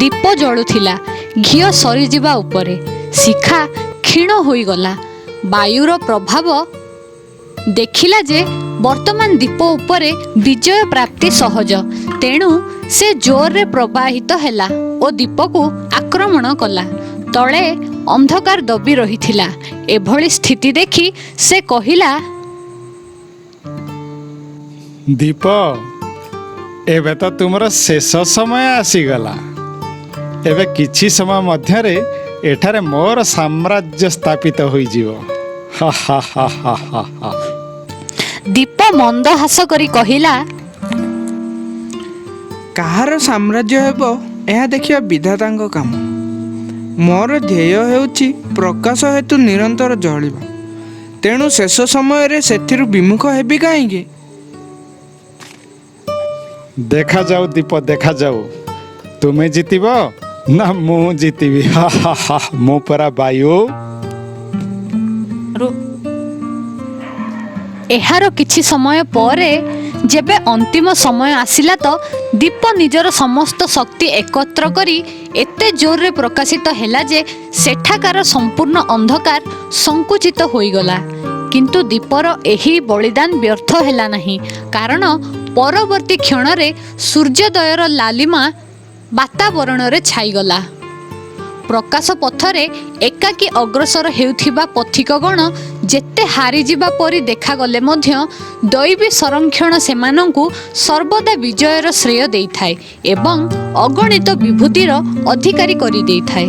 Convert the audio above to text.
ଦୀପ ଜଳୁଥିଲା। ଘିଅ ସରିଯିବା ଉପରେ। ଶିଖା କ୍ଷୀଣ ହୋଇଗଲା। ବାୟୁର ପ୍ରଭାବ ଦେଖିଲା ଯେ ବର୍ତ୍ତମାନ ଦୀପ ଉପରେ ବିଜୟ ପ୍ରାପ୍ତି ସହଜ। ତେଣୁ ସେ ଜୋରରେ ପ୍ରବାହିତ ହେଲା ଓ ଦୀପକୁ ଆକ୍ରମଣ କଲା। ତଳେ ଅନ୍ଧକାର ଦବି ରହିଥିଲା। ଏଭଳି ସ୍ଥିତି ଦେଖି ସେ କହିଲା ଦୀପ ଏବେ ତ ତୁମର ଶେଷ ସମୟ ଆସିଗଲା। ଏବେ କିଛି ସମୟ ମଧ୍ୟରେ ଏଠାରେ ମୋର ସାମ୍ରାଜ୍ୟ ସ୍ଥାପିତ ହୋଇଯିବ। ଦୀପ ମନ୍ଦ ହାସ କରି କହିଲା କାହାର ସାମ୍ରାଜ୍ୟ ହେବ ଏହା ଦେଖିବା ବିଧାତାଙ୍କ କାମ। ମୋର ଧ୍ୟେୟ ହେଉଛି ପ୍ରକାଶ ହେତୁ ନିରନ୍ତର ଜଳିବା। ତେଣୁ ଶେଷ ସମୟରେ ସେଥିରୁ ବିମୁଖ ହେବି କାହିଁକି? ଦେଖାଯାଉ ଦୀପ ଦେଖାଯାଉ। ତୁମେ ଜିତିବ ନା ମୁଁ ଜିତିବି ମୁଁ ପରା ବାୟୁ ଏହାର କିଛି ସମୟ ପରେ ଯେବେ ଅନ୍ତିମ ସମୟ ଆସିଲା ତ ଦୀପ ନିଜର ସମସ୍ତ ଶକ୍ତି ଏକତ୍ର କରି ଏତେ ଜୋରରେ ପ୍ରକାଶିତ ହେଲା ଯେ ସେଠାକାର ସମ୍ପୂର୍ଣ୍ଣ ଅନ୍ଧକାର ସଙ୍କୁଚିତ ହୋଇଗଲା। କିନ୍ତୁ ଦୀପର ଏହି ବଳିଦାନ ବ୍ୟର୍ଥ ହେଲା ନାହିଁ। କାରଣ ପରବର୍ତ୍ତୀ କ୍ଷଣରେ ସୂର୍ଯ୍ୟୋଦୟର ଲାଲିମା ବାତାବରଣରେ ଛାଇଗଲା। ପ୍ରକାଶ ପଥରେ ଏକାକୀ ଅଗ୍ରସର ହେଉଥିବା ପଥିକଗଣ ଯେତେ ହାରିଯିବା ପରି ଦେଖାଗଲେ ମଧ୍ୟ ଦୈବୀ ସଂରକ୍ଷଣ ସେମାନଙ୍କୁ ସର୍ବଦା ବିଜୟର ଶ୍ରେୟ ଦେଇଥାଏ ଏବଂ ଅଗଣିତ ବିଭୂତିର ଅଧିକାରୀ କରିଦେଇଥାଏ।